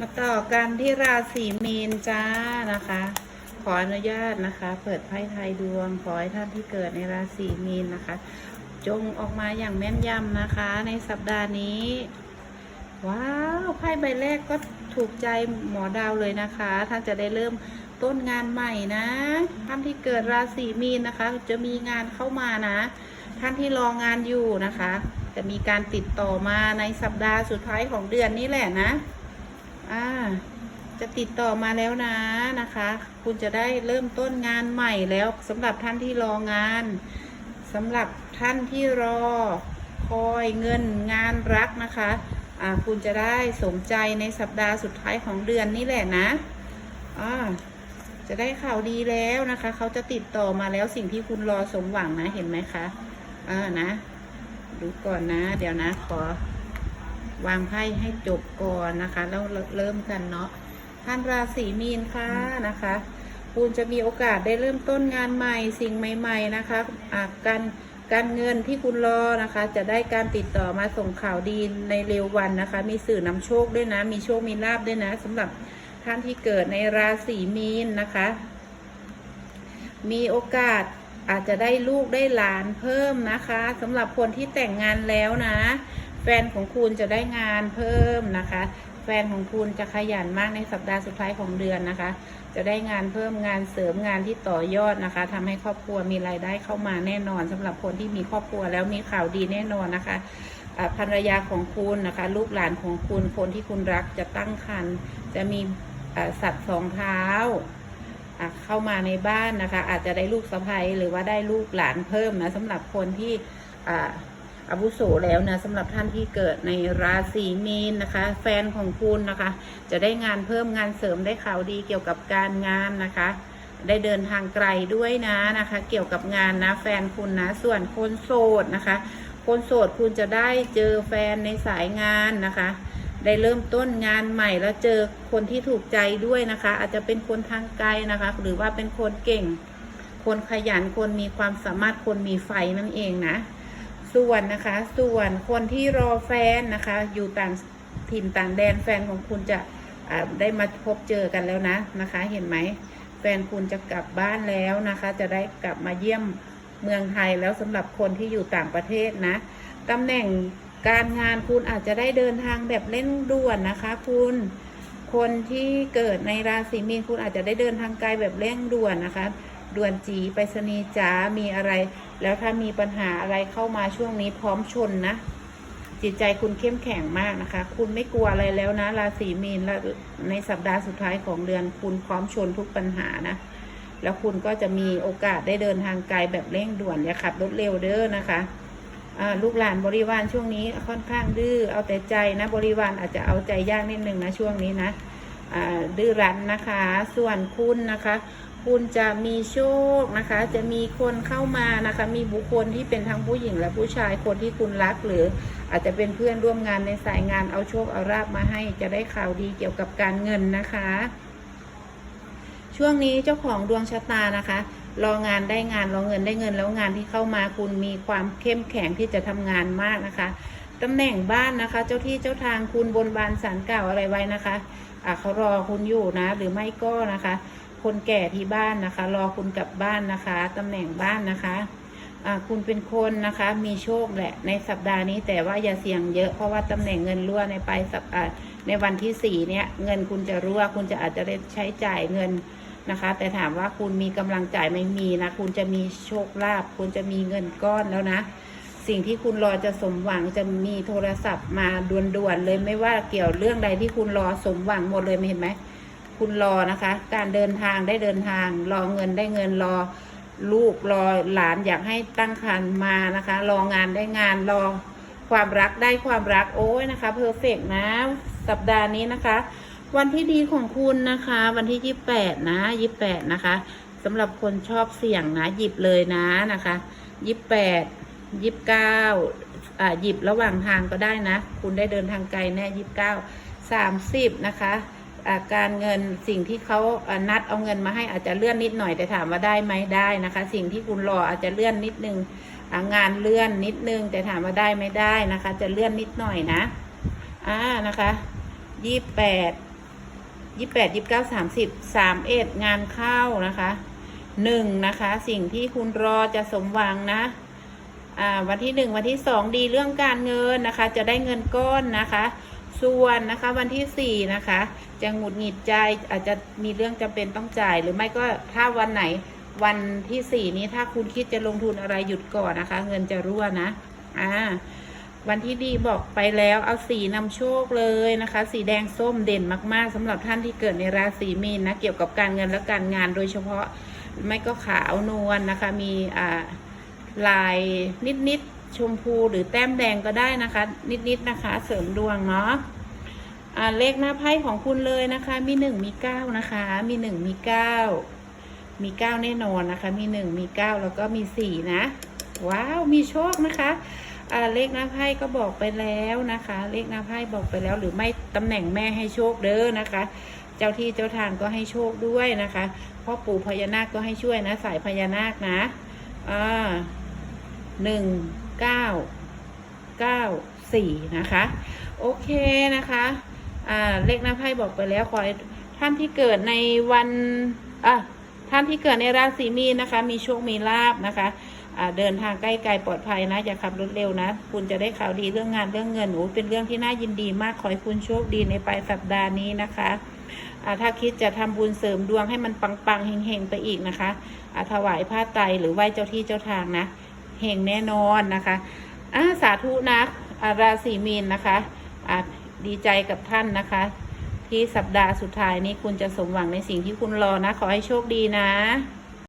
มาต่อกันที่ราศีมีนจ้านะคะ ขออนุญาตนะคะ เปิดไพ่ไทยดวง ขอให้ท่านที่เกิดในราศีมีนนะคะ จงออกมาอย่างแม่นยำนะคะ ในสัปดาห์นี้ ว้าวไพ่ใบแรกก็ถูกใจหมอดาวเลยนะคะ ท่านจะได้เริ่มต้นงานใหม่นะท่านที่เกิดราศีมีนนะคะ จะมีงานเข้ามานะ ท่านที่รองานอยู่นะคะ จะมีการติดต่อมาในสัปดาห์สุดท้ายของเดือนนี้แหละนะ อ่าจะติดต่อมาแล้วนะนะคะ คุณจะได้เริ่มต้นงานใหม่แล้วสำหรับท่านที่รองานสำหรับท่านที่รอคอยเงินงานรักนะคะอ่าคุณจะได้สมใจในสัปดาห์สุดท้ายของเดือนนี้แหละนะอ่าจะได้ข่าวดีแล้วนะคะ เขาจะติดต่อมาแล้วสิ่งที่คุณรอสมหวังนะเห็นไหมคะอ่านะ ดูก่อนนะ เดี๋ยวนะขอ วางไพ่ให้จบก่อนนะคะ แล้วเริ่มกันเนาะท่านราศีมีนค่ะนะคะ คุณจะมีโอกาสได้เริ่มต้นงานใหม่สิ่งใหม่ ๆ นะคะอาการการเงินที่คุณรอนะคะ จะได้การติดต่อมาส่งข่าวดีในเร็ววันนะคะ มีสื่อนำโชคด้วยนะ มีโชคมีลาบด้วยนะสำหรับท่านที่เกิดในราศีมีนนะคะ มีโอกาสอาจจะได้ลูกได้หลานเพิ่มนะคะสำหรับคนที่แต่งงานแล้วนะ แฟนของคุณจะได้งานเพิ่มนะคะ แฟนของคุณจะขยันมากในสัปดาห์สุดท้ายของเดือนนะคะ จะได้งานเพิ่มงานเสริมงานที่ต่อยอดนะคะทำให้ครอบครัวมีรายได้เข้ามาแน่นอนสำหรับคนที่มีครอบครัวแล้วมีข่าวดีแน่นอนนะคะภรรยาของคุณนะคะ ลูกหลานของคุณคนที่คุณรักจะตั้งครรภ์จะมีสัตว์สองเท้าเข้ามาในบ้านนะคะ อาจจะได้ลูกสะใภ้หรือว่าได้ลูกหลานเพิ่มนะสำหรับคนที่ อาอาวุโสแล้วนะสำหรับท่านที่เกิดในราศีมีนนะคะ แฟนของคุณนะคะ จะได้งานเพิ่มงานเสริมได้ข่าวดีเกี่ยวกับการงานนะคะ ได้เดินทางไกลด้วยนะนะคะ เกี่ยวกับงานนะแฟนคุณนะ ส่วนคนโสดนะคะ คนโสดคุณจะได้เจอแฟนในสายงานนะคะได้เริ่มต้นงานใหม่แล้วเจอคนที่ถูกใจด้วยนะคะ อาจจะเป็นคนทางไกลนะคะ หรือว่าเป็นคนเก่ง คนขยันคนมีความสามารถคนมีไฟนั่นเองนะ ส่วนนะคะ ส่วนคนที่รอแฟนนะคะ อยู่ต่างถิ่นต่างแดนแฟนของคุณจะได้มาพบเจอกันแล้วนะนะคะ เห็นไหมแฟนคุณจะกลับบ้านแล้วนะคะ จะได้กลับมาเยี่ยมเมืองไทยแล้วสำหรับคนที่อยู่ต่างประเทศนะตำแหน่งการงานคุณอาจจะได้เดินทางแบบเร่งด่วนนะคะ คุณคนที่เกิดในราศีมีนคุณอาจจะได้เดินทางไกลแบบเร่งด่วนนะคะ ด่วนจีไปรษณีย์จ๋ามีอะไร แล้วถ้ามีปัญหาอะไรเข้ามาช่วงนี้พร้อมชนนะ จิตใจคุณเข้มแข็งมากนะคะ คุณไม่กลัวอะไรแล้วนะ ราศีมีนและในสัปดาห์สุดท้ายของเดือนคุณพร้อมชนทุกปัญหานะ แล้วคุณก็จะมีโอกาสได้เดินทางไกลแบบเร่งด่วนอย่าขับรถเร็วเด้อนะคะลูกหลานบริวารช่วงนี้ค่อนข้างดื้อเอาแต่ใจนะบริวารอาจจะเอาใจยากนิดนึงนะช่วงนี้นะดื้อรั้นนะคะ ส่วนคุณนะคะ คุณจะมีโชคนะคะ จะมีคนเข้ามานะคะ มีบุคคลที่เป็นทั้งผู้หญิงและผู้ชายคนที่คุณรักหรืออาจจะเป็นเพื่อนร่วมงานในสายงานเอาโชคเอาราบมาให้ จะได้ข่าวดีเกี่ยวกับการเงินนะคะ ช่วงนี้เจ้าของดวงชะตานะคะรองานได้งานรอเงินได้เงินแล้วงานที่เข้ามาคุณมีความเข้มแข็งที่จะทำงานมากนะคะตำแหน่งบ้านนะคะ เจ้าที่เจ้าทางคุณบนบานสารกล่าวอะไรไว้นะคะอะเขารอคุณอยู่นะ หรือไม่ก็นะคะ คนแก่ที่บ้านนะคะ รอคุณกลับบ้านนะคะตำแหน่งบ้านนะคะคุณเป็นคนนะคะ มีโชคแหละในสัปดาห์นี้แต่ว่าอย่าเสี่ยงเยอะเพราะว่าตำแหน่งเงินรั่วในปลายสัปในวันที่สี่เนี่ยเงินคุณจะรั่วคุณจะอาจจะได้ใช้จ่ายเงินนะคะ แต่ถามว่าคุณมีกำลังจ่ายไม่มีนะคุณจะมีโชคลาภคุณจะมีเงินก้อนแล้วนะ สิ่งที่คุณรอจะสมหวังจะมีโทรศัพท์มาด่วนๆเลยไม่ว่าเกี่ยวเรื่องใดที่คุณรอสมหวังหมดเลยไม่เห็นไหม คุณรอนะคะ การเดินทางได้เดินทาง รอเงินได้เงินรอ ลูกรอหลานอยากให้ตั้งครรภ์มานะคะ รองานได้งานรอความรักได้ความรักโอ้ยนะคะเพอร์เฟกนะ สัปดาห์นี้นะคะ วันที่ดีของคุณนะคะ วันที่ยี่แปดนะยี่แปดนะคะสำหรับคนชอบเสี่ยงนะหยิบเลยนะนะคะยี่แปดยี่เก้าอ่าหยิบระหว่างทางก็ได้นะ คุณได้เดินทางไกลแน่ยี่เก้าสามสิบนะคะ การเงินสิ่งที่เขานัดเอาเงินมาให้อาจจะเลื่อนนิดหน่อยแต่ถามว่าได้ไหมได้นะคะ สิ่งที่คุณรออาจจะเลื่อนนิดนึงอ่างานเลื่อนนิดนึง แต่ถามว่าได้ไม่ได้นะคะ จะเลื่อนนิดหน่อยนะอ่านะคะยี่แปดยี่แปดยี่เก้าสามสิบสามเอ็ดงานเข้านะคะหนึ่งนะคะ สิ่งที่คุณรอจะสมหวังนะอ่าวันที่หนึ่งวันที่สองดีเรื่องการเงินนะคะ จะได้เงินก้อนนะคะ ส่วนนะคะวันที่สี่นะคะ จะหงุดหงิดใจอาจจะมีเรื่องจำเป็นต้องจ่าย หรือไม่ก็ถ้าวันไหนวันที่สี่นี้ถ้าคุณคิดจะลงทุนอะไรหยุดก่อนนะคะ เงินจะรั่วนะอ่าวันที่ดีบอกไปแล้วเอาสีนำโชคเลยนะคะ สีแดงส้มเด่นมากๆสำหรับท่านที่เกิดในราศีมีนนะ เกี่ยวกับการเงินและการงานโดยเฉพาะไม่ก็ขาวนวลนะคะ มีอ่าลายนิดๆ ชมพูหรือแต้มแดงก็ได้นะคะ นิดๆนะคะ เสริมดวงเนาะอ่าเลขหน้าไพ่ของคุณเลยนะคะ มีหนึ่งมีเก้านะคะ มีหนึ่งมีเก้ามีเก้าแน่นอนนะคะ มีหนึ่งมีเก้าแล้วก็มีสี่นะ ว้าวมีโชคนะคะอ่าเลขหน้าไพ่ก็บอกไปแล้วนะคะ เลขหน้าไพ่บอกไปแล้วหรือไม่ตำแหน่งแม่ให้โชคเด้อนะคะ เจ้าที่เจ้าทางก็ให้โชคด้วยนะคะพ่อปู่พญานาคก็ให้ช่วยนะ สายพญานาคนะอ่าหนึ่ง เก้าเก้าสี่นะคะ โอเคนะคะอ่าเลขหน้าไพ่บอกไปแล้วขอท่านที่เกิดในวันอะท่านที่เกิดในราศีมีนนะคะ มีโชคมีลาบนะคะเดินทางใกล้ไกลปลอดภัยนะ อย่าขับรถเร็วนะ คุณจะได้ข่าวดีเรื่องงานเรื่องเงินโอ้เป็นเรื่องที่น่ายินดีมาก ขอให้คุณโชคดีในปลายสัปดาห์นี้นะคะถ้าคิดจะทำบุญเสริมดวงให้มันปังๆเฮงๆไปอีกนะคะถวายผ้าไตรหรือไหว้เจ้าที่เจ้าทางนะ เฮงแน่นอนนะคะอ่าสาธุนะราศีมีนนะคะอ่าดีใจกับท่านนะคะ ที่สัปดาห์สุดท้ายนี้คุณจะสมหวังในสิ่งที่คุณรอนะ ขอให้โชคดีนะ